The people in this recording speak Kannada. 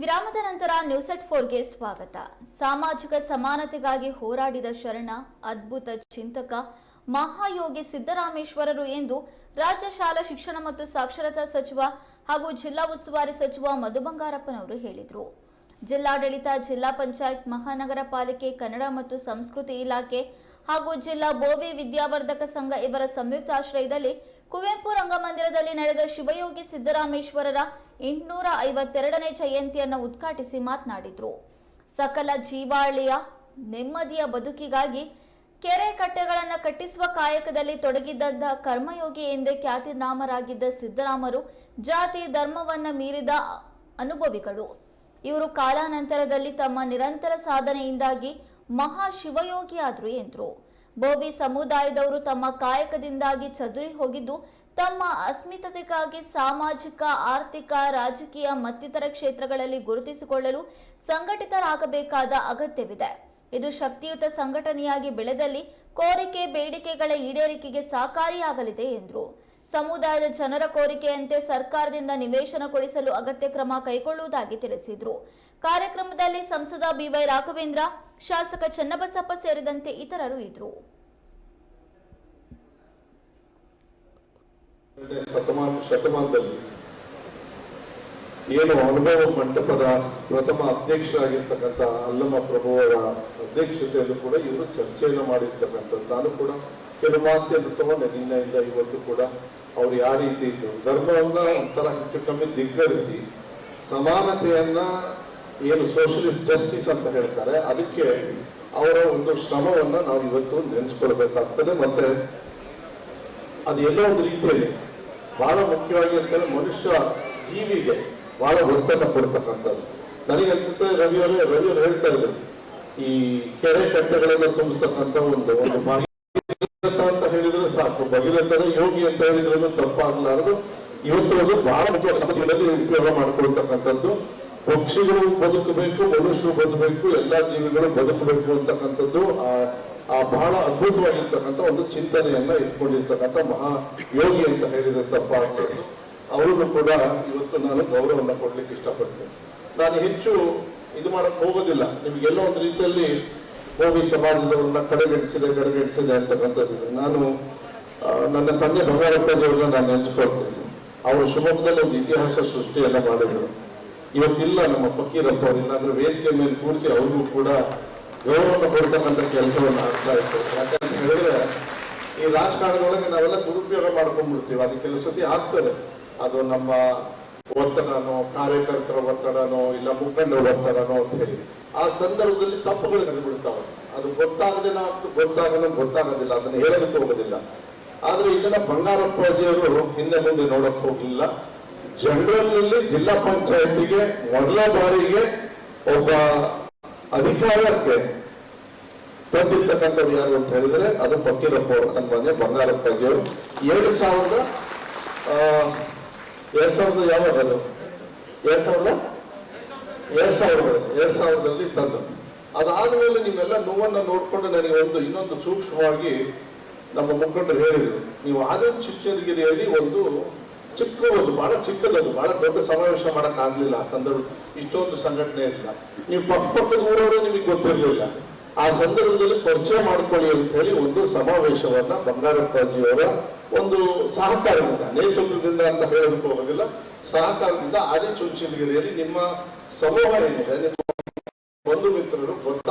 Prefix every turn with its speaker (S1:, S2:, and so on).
S1: ವಿರಾಮದ ನಂತರ ನ್ಯೂಸ್ ಅಟ್ ಫೋರ್ಗೆ ಸ್ವಾಗತ. ಸಾಮಾಜಿಕ ಸಮಾನತೆಗಾಗಿ ಹೋರಾಡಿದ ಶರಣ, ಅದ್ಭುತ ಚಿಂತಕ ಮಹಾಯೋಗಿ ಸಿದ್ದರಾಮೇಶ್ವರರು ಎಂದು ರಾಜ್ಯ ಶಾಲಾ ಶಿಕ್ಷಣ ಮತ್ತು ಸಾಕ್ಷರತಾ ಸಚಿವ ಹಾಗೂ ಜಿಲ್ಲಾ ಉಸ್ತುವಾರಿ ಸಚಿವ ಮಧು ಬಂಗಾರಪ್ಪನವರು ಹೇಳಿದರು. ಜಿಲ್ಲಾಡಳಿತ, ಜಿಲ್ಲಾ ಪಂಚಾಯತ್, ಮಹಾನಗರ ಪಾಲಿಕೆ, ಕನ್ನಡ ಮತ್ತು ಸಂಸ್ಕೃತಿ ಇಲಾಖೆ ಹಾಗೂ ಜಿಲ್ಲಾ ಬೋವಿ ವಿದ್ಯಾವರ್ಧಕ ಸಂಘ ಇವರ ಸಂಯುಕ್ತ ಆಶ್ರಯದಲ್ಲಿ ಕುವೆಂಪು ರಂಗಮಂದಿರದಲ್ಲಿ ನಡೆದ ಶಿವಯೋಗಿ ಸಿದ್ದರಾಮೇಶ್ವರರ ಎಂಟುನೂರ ಐವತ್ತೆರಡನೇ ಜಯಂತಿಯನ್ನು ಉದ್ಘಾಟಿಸಿ ಮಾತನಾಡಿದರು. ಸಕಲ ಜೀವಾಳಿಯ ನೆಮ್ಮದಿಯ ಬದುಕಿಗಾಗಿ ಕೆರೆ ಕಟ್ಟೆಗಳನ್ನು ಕಟ್ಟಿಸುವ ಕಾಯಕದಲ್ಲಿ ತೊಡಗಿದ್ದ ಕರ್ಮಯೋಗಿ ಎಂದೇ ಖ್ಯಾತಿನಾಮರಾಗಿದ್ದ ಸಿದ್ದರಾಮರು ಜಾತಿ ಧರ್ಮವನ್ನು ಮೀರಿದ ಅನುಭವಿಗಳು. ಇವರು ಕಾಲಾನಂತರದಲ್ಲಿ ತಮ್ಮ ನಿರಂತರ ಸಾಧನೆಯಿಂದಾಗಿ ಮಹಾ ಶಿವಯೋಗಿಯಾದರು ಎಂದರು. ಬೋವಿ ಸಮುದಾಯದವರು ತಮ್ಮ ಕಾಯಕದಿಂದಾಗಿ ಚದುರಿ ಹೋಗಿದ್ದು, ತಮ್ಮ ಅಸ್ಮಿತತೆಗಾಗಿ ಸಾಮಾಜಿಕ, ಆರ್ಥಿಕ, ರಾಜಕೀಯ ಮತ್ತಿತರ ಕ್ಷೇತ್ರಗಳಲ್ಲಿ ಗುರುತಿಸಿಕೊಳ್ಳಲು ಸಂಘಟಿತರಾಗಬೇಕಾದ ಅಗತ್ಯವಿದೆ. ಇದು ಶಕ್ತಿಯುತ ಸಂಘಟನೆಯಾಗಿ ಬೆಳೆದಲ್ಲಿ ಕೋರಿಕೆ, ಬೇಡಿಕೆಗಳ ಈಡೇರಿಕೆಗೆ ಸಹಕಾರಿಯಾಗಲಿದೆ ಎಂದರು. ಸಮುದಾಯದ ಜನರ ಕೋರಿಕೆಯಂತೆ ಸರ್ಕಾರದಿಂದ ನಿವೇಶನ ಕೊಡಿಸಲು ಅಗತ್ಯ ಕ್ರಮ ಕೈಗೊಳ್ಳುವುದಾಗಿ ತಿಳಿಸಿದರು. ಕಾರ್ಯಕ್ರಮದಲ್ಲಿ ಸಂಸದ ಬಿವೈ ರಾಘವೇಂದ್ರ, ಶಾಸಕ ಚನ್ನಬಸಪ್ಪ ಸೇರಿದಂತೆ ಇತರರು ಇದ್ದರು
S2: ಏನು ಅನುಭವ ಮಂಟಪದ ಪ್ರಥಮ ಅಧ್ಯಕ್ಷರಾಗಿರ್ತಕ್ಕಂಥ ಅಲ್ಲಮ ಪ್ರಭುವರ ಅಧ್ಯಕ್ಷತೆಯಲ್ಲೂ ಕೂಡ ಇವರು ಚರ್ಚೆಯನ್ನು ಮಾಡಿರ್ತಕ್ಕಂಥದ್ದು ನಾನು ಕೂಡ. ಕೆಲವು ಮಾತನ್ನು ತಗೊಂಡೆ. ನಿನ್ನೆಯಿಂದ ಇವತ್ತು ಕೂಡ ಅವ್ರು ಯಾವ ರೀತಿ ಇದ್ರು. ಧರ್ಮವನ್ನ ಒಂಥರ ಹೆಚ್ಚು ಕಮ್ಮಿ ದಿಗ್ಗರಿಸಿ ಸಮಾನತೆಯನ್ನ ಏನು ಸೋಷಲಿಸ್ಟ್ ಜಸ್ಟಿಸ್ ಅಂತ ಹೇಳ್ತಾರೆ, ಅದಕ್ಕೆ ಅವರ ಒಂದು ಶ್ರಮವನ್ನ ನಾವು ಇವತ್ತು ನೆನೆಸ್ಕೊಳ್ಬೇಕಾಗ್ತದೆ. ಮತ್ತೆ ಅದು ಎಲ್ಲೋ ಒಂದು ರೀತಿಯಲ್ಲಿ ಬಹಳ ಮುಖ್ಯವಾಗಿ ಅಂತಂದ್ರೆ ಮನುಷ್ಯ ಜೀವಿಗೆ ಬಹಳ ಒತ್ತನ್ನು ಕೊಡ್ತಕ್ಕಂಥದ್ದು. ನನಗೆ ಅನ್ಸುತ್ತೆ ರವಿಯವರೇ, ರವಿಯವರು ಹೇಳ್ತಾ ಇದ್ರು, ಈ ಕೆರೆ ಕಟ್ಟೆಗಳನ್ನು ತುಂಬಿಸ್ತಕ್ಕಂಥ ಒಂದು ಒಂದು ಸಾಕು ಯೋಗಿ ಅಂತ ಹೇಳಿದ್ರೂ ತಪ್ಪಾಗಲಾರದು ಇವತ್ತು ಅದು ಬಹಳ ಮುಖ್ಯವಾಗಿ ಉಪಯೋಗ ಮಾಡ್ಕೊಳ್ತಕ್ಕಂಥದ್ದು. ಪಕ್ಷಿಗಳು ಬದುಕಬೇಕು, ಮನುಷ್ಯರು ಬದುಕಬೇಕು, ಎಲ್ಲಾ ಜೀವಿಗಳು ಬದುಕಬೇಕು ಅಂತಕ್ಕಂಥದ್ದು ಆ ಬಹಳ ಅದ್ಭುತವಾಗಿರ್ತಕ್ಕಂಥ ಒಂದು ಚಿಂತನೆಯನ್ನ ಇಟ್ಕೊಂಡಿರ್ತಕ್ಕಂಥ ಮಹಾ ಯೋಗಿ ಅಂತ ಹೇಳಿದ್ರೆ ತಪ್ಪಾಗ್ತದೆ ಅವರನ್ನು ಕೂಡ ಇವತ್ತು ನಾನು ಗೌರವವನ್ನು ಕೊಡ್ಲಿಕ್ಕೆ ಇಷ್ಟಪಡ್ತೇನೆ. ನಾನು ಹೆಚ್ಚು ಇದು ಮಾಡಕ್ ಹೋಗೋದಿಲ್ಲ. ನಿಮ್ಗೆಲ್ಲ ಒಂದು ರೀತಿಯಲ್ಲಿ ಹೋಗಿ ಸಮಾಜದವರನ್ನ ಕಡೆಗಣಿಸಿದೆ ಕಡೆಗಣಿಸಿದೆ ಅಂತಕ್ಕಂಥದ್ದು. ನಾನು ನನ್ನ ತಂದೆ ಬಂಗಾರಪ್ಪನವ್ರನ್ನ ನಾನು ನೆನೆಸ್ಕೊಳ್ತೇನೆ. ಅವರು ಶಿವಮೊಗ್ಗದಲ್ಲಿ ಒಂದು ಇತಿಹಾಸ ಸೃಷ್ಟಿಯನ್ನ ಮಾಡಿದರು. ಇವತ್ತಿಲ್ಲ ನಮ್ಮ ಫಕೀರಪ್ಪ ಅವರು, ಇಲ್ಲಾಂದ್ರೆ ವೇದಿಕೆ ಮೇಲೆ ಕೂರಿಸಿ ಅವ್ರಿಗೂ ಕೂಡ ಗೌರವವನ್ನು ಕೊಡ್ತಕ್ಕಂಥ ಕೆಲಸವನ್ನು ಆಗ್ತಾ ಇತ್ತು. ಯಾಕಂತ ಹೇಳಿದ್ರೆ, ಈ ರಾಜಕಾರಣದೊಳಗೆ ನಾವೆಲ್ಲ ದುರುಪಯೋಗ ಮಾಡ್ಕೊಂಡ್ಬಿಡ್ತೀವಿ. ಅದು ಕೆಲವು ಸತಿ ಆಗ್ತದೆ. ಅದು ನಮ್ಮ ಒತ್ತಡನೋ, ಕಾರ್ಯಕರ್ತರ ಒತ್ತಡನೋ, ಇಲ್ಲ ಮುಖಂಡರ ಒತ್ತಡನೋ ಅಂತ ಹೇಳಿ. ಆ ಸಂದರ್ಭದಲ್ಲಿ ತಪ್ಪುಗಳು ನಡೆಬಿಡ್ತಾವೆ ಅದು ಗೊತ್ತಾಗದೆ ನಾವು ಗೊತ್ತಾಗೋದಿಲ್ಲ. ಅದನ್ನ ಹೇಳೋದಕ್ಕೆ ಹೋಗೋದಿಲ್ಲ. ಆದ್ರೆ ಇದನ್ನ ಬಂಗಾರಪ್ಪಾಜಿಯವರು ಹಿಂದೆ ಮುಂದೆ ನೋಡಕ್ ಹೋಗ್ಲಿಲ್ಲ. ಜನರಲ್ನಲ್ಲಿ ಜಿಲ್ಲಾ ಪಂಚಾಯತಿಗೆ ಮೊದಲ ಬಾರಿಗೆ ಒಬ್ಬ ಅಧಿಕಾರಕ್ಕೆ ತಂದಿರ್ತಕ್ಕಂಥವ್ರು ಯಾರು ಅಂತ ಹೇಳಿದ್ರೆ ಅದು ಫಕೀರಪ್ಪ ಅವರ ಸಂಬಂಧ ಬಂಗಾರಪ್ಪಾಜಿಯವರು ಎರಡು ಸಾವಿರದ ಎರಡ್ ಸಾವಿರದ ಯಾವಾಗ ಅದು? ಎರಡ್ ಸಾವಿರದ ಎರಡ್ ಸಾವಿರದ, ಎರಡ್ ಸಾವಿರದಲ್ಲಿ ತಂದು. ಅದಾದ್ಮೇಲೆ ನೀವೆಲ್ಲ ನೋವನ್ನ ನೋಡ್ಕೊಂಡು ನನಗೆ ಒಂದು ಇನ್ನೊಂದು ಸೂಕ್ಷ್ಮವಾಗಿ ನಮ್ಮ ಮುಖಂಡರು ಹೇಳಿದರು. ನೀವು ಆನಂದ್ ಶಿಕ್ಷಣಗಿರಿಯಲ್ಲಿ ಒಂದು ಚಿಕ್ಕ ಒಂದು ಬಹಳ ಚಿಕ್ಕದೊಂದು, ಬಹಳ ದೊಡ್ಡ ಸಮಾವೇಶ ಮಾಡಕ್ ಆಗ್ಲಿಲ್ಲ ಆ ಸಂದರ್ಭ. ಇಷ್ಟೊಂದು ಸಂಘಟನೆ ಇರಲಿಲ್ಲ ನೀವು ಪಕ್ಕಪಕ್ಕದ ಊರವರು ನಿಮಗೆ ಗೊತ್ತಿರಲಿಲ್ಲ. ಆ ಸಂದರ್ಭದಲ್ಲಿ ಪರಿಚಯ ಮಾಡ್ಕೊಳ್ಳಿ ಅಂತ ಹೇಳಿ ಒಂದು ಸಮಾವೇಶವನ್ನ ಬಂಗಾರಪ್ಪಾಜಿಯವರ ಒಂದು ಸಹಕಾರದಿಂದ, ನೇತೃತ್ವದಿಂದ ಅಂತ ಹೇಳೋದಕ್ಕೆ ಹೋಗೋದಿಲ್ಲ ಸಹಕಾರದಿಂದ ಆದಿಚುಂಚನಗಿರಿಯಲ್ಲಿ ನಿಮ್ಮ ಸಮೂಹ ಏನಿದೆ? ಬಂಧು ಮಿತ್ರರು ಗೊತ್ತಾ